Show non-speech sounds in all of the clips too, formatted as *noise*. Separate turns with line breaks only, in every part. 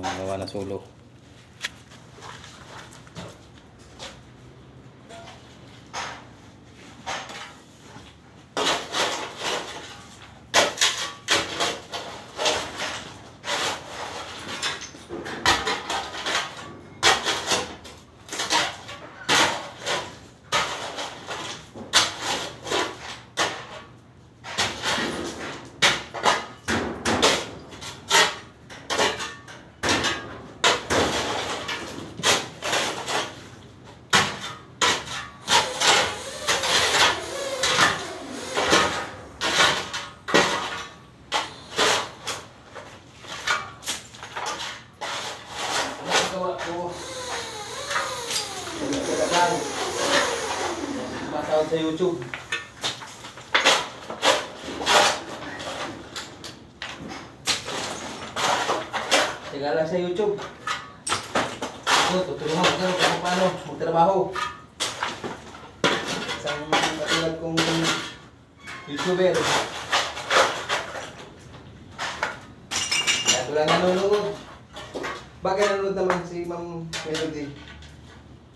cuando van a su. Sa YouTube. Tiga lang sa YouTube. Ako, tutulungan ko kayo kung paano magtrabaho. Isang katulad kong YouTuber. Kaya lang nanonood. Bakit nanonood naman si Ma'am Melody?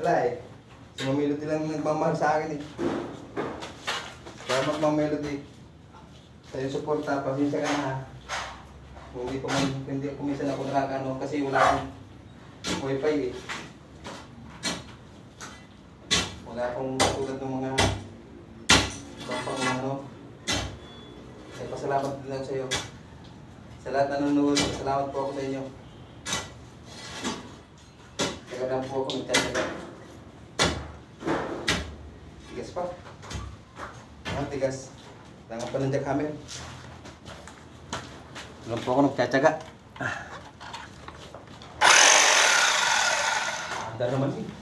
Wala eh. Si Ma'am Melody lang nagmamahal sa akin eh. Salamat Ma'am Melody. Sa iyong suporta, pasensya ka na ha. Kung Hindi ko man, hindi ko minsan ako nakakano kasi wala akong wifi eh. Wala akong tulad ng mga pang ano. Kaya pasalamat din lang sa iyo. Sa lahat na nanonood, salamat po ako sa inyo. Taga lang po ako nagtataga. Pa. Ah, tigas. Tangan pa ng jackhammer.
Alam po ako nagtsatsaga.
Anda naman eh.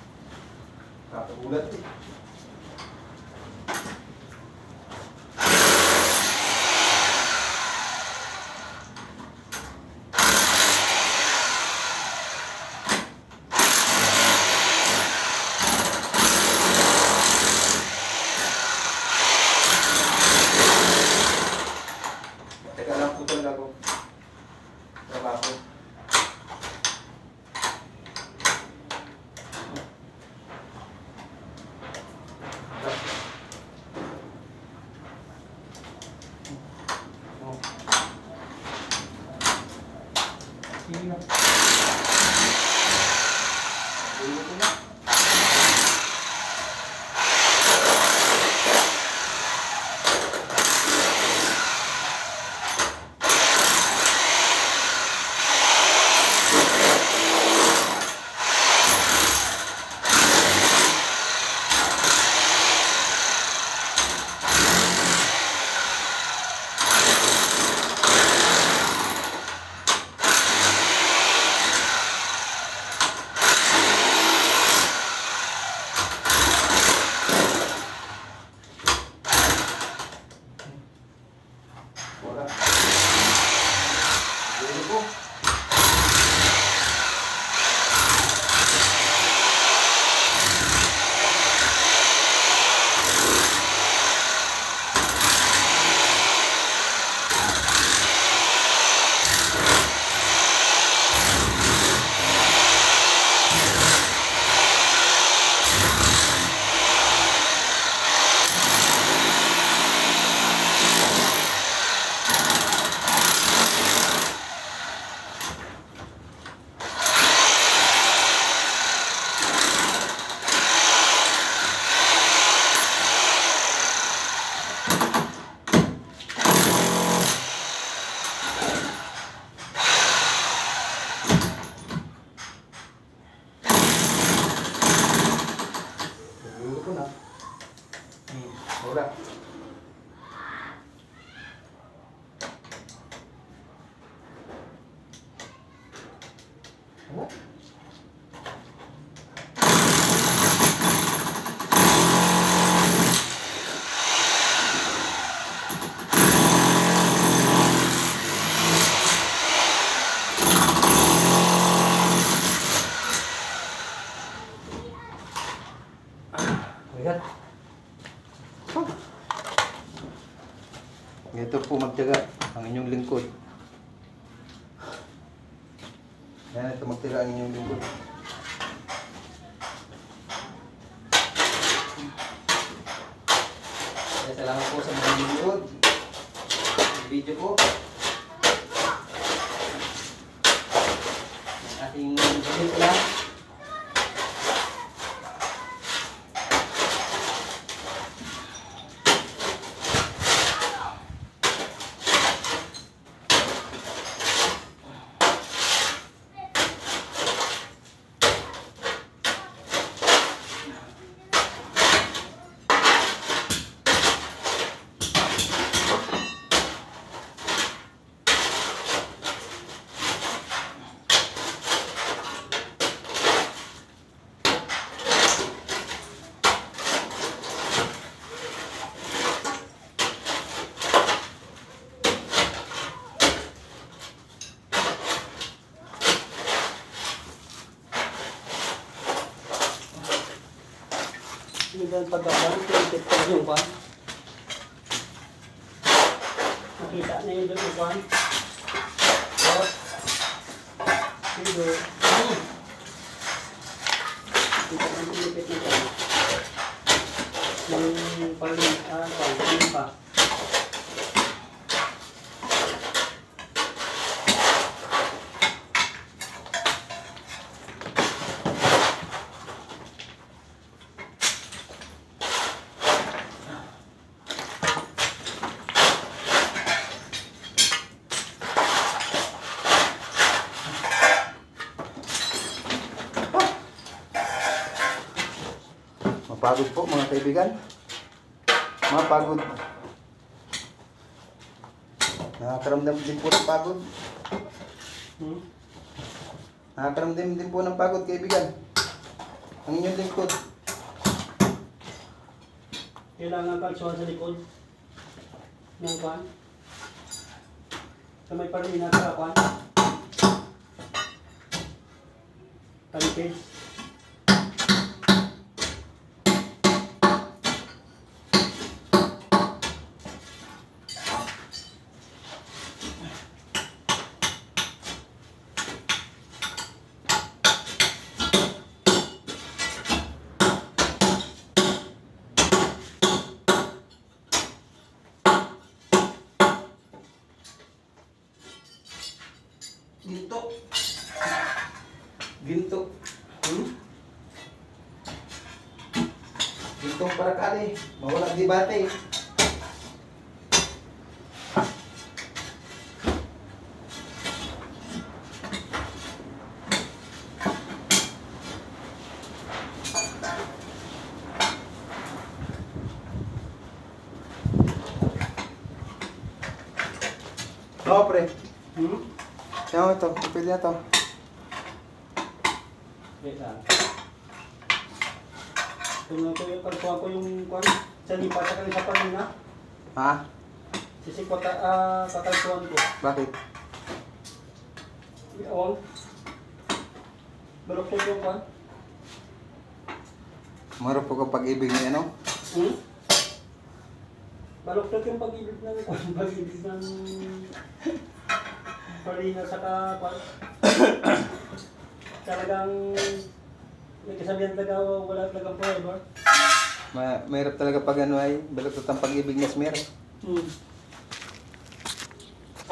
aquí. Hmm, wala. Wala. Ayan.
Ito po magtyaga ang inyong lingkod.
Yan, ito magtira ang inyong lingkod. Kaya salamat po sa mga nanonood. Yung video ko. Ang ating pelikula.
Ba pagkakaan, tinitip ko yung kwan? Nakita na yun yung kwan? Oh. Dito. Kita na tinitip na kwan. Yung pag, ah, kwan, ano pa?
Mapagod po mga kaibigan. Mapagod. Nakakaramdam din po ng pagod.
Hmm?
Nakakaramdam din po ng pagod kaibigan. Ang inyong lingkod.
Kailangan kalsuhan sa likod. Ng kwan. Kamay pa rin nasa kwan. Kalipis.
Ginto. Hmm? Gintong para kali. Mawala debate. Oo, pre.
Hmm?
Yan ito. Pwede na to.
Wait lang. Ko yung kalsuhan ko yung kwan. Sa lipa sa kanila sa kanina.
Ha?
Sisikwa ka, ah, kakalsuhan ko.
Bakit?
Awang. Balok ko yung kwan.
Marap po kapag ibig ni ano?
Hmm? Baloktot yung pag-ibig ng *laughs* pag-ibig ng Palina sa kapal. *coughs* Talagang may kasabihan talaga wala talagang forever.
Ma mahirap talaga pag ano ay balot ang pag-ibig ni Smer.
Hmm.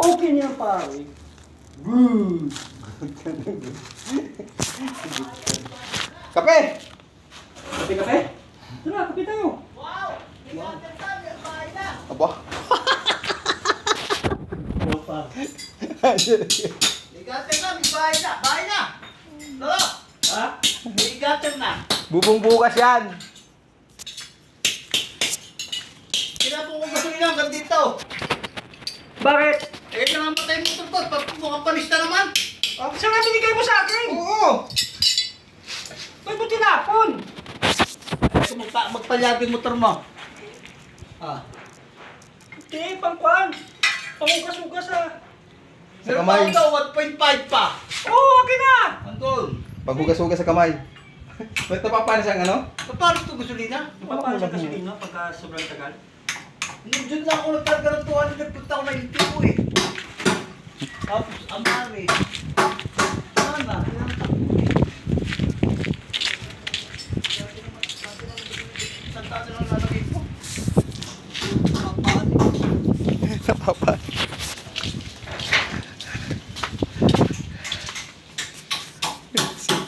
Okay niya pare. Good. *laughs*
Kape!
Kape kape? Tara, kape tayo.
Aba. *laughs*
Opa.
Bigatin na, may bahay na, bahay na!
Ha?
bigatin na!
Bubong bukas yan.
Kinapo ko gasolina hanggang dito!
Bakit?
Eh, namamatay mo ito to, mukhang panis na naman!
Oh, saan nga binigay mo sa akin?
Oo!
Ba't mo tinapon?
Ito, magpa magpalyag yung motor mo. Ah.
Hindi, pangkwan. Pangugas-ugas ah.
Sa
Meron
kamay.
pa daw, 1.5 pa.
Oo, oh, akin na.
Andun.
Paghugas-hugas sa kamay. *laughs* Ba't napapanis ang ano?
Paano ito gasolina?
Paano sa gasolina pagka sobrang tagal?
Nandun na ako nagkarga ng 200, punta ako na LTO eh. Tapos, ang mami. Ano Saan na? Saan taas na lalagay ko? Kapaan.
Napapa. Cellphone ito.
Magkasama ko dun sa likod ng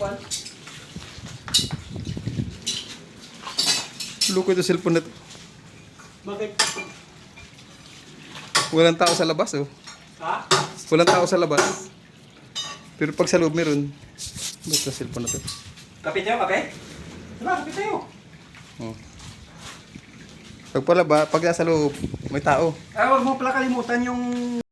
pan.
Luko ito cellphone na to.
Bakit?
Walang tao sa labas oh.
Ha?
Walang tao sa labas. Pero pag sa loob meron. Basta cellphone na to.
Kape tayo, kape? Wala, kape tayo.
Oh. Pag pala ba, pag nasa loob, may tao.
Ah, huwag mo pala kalimutan yung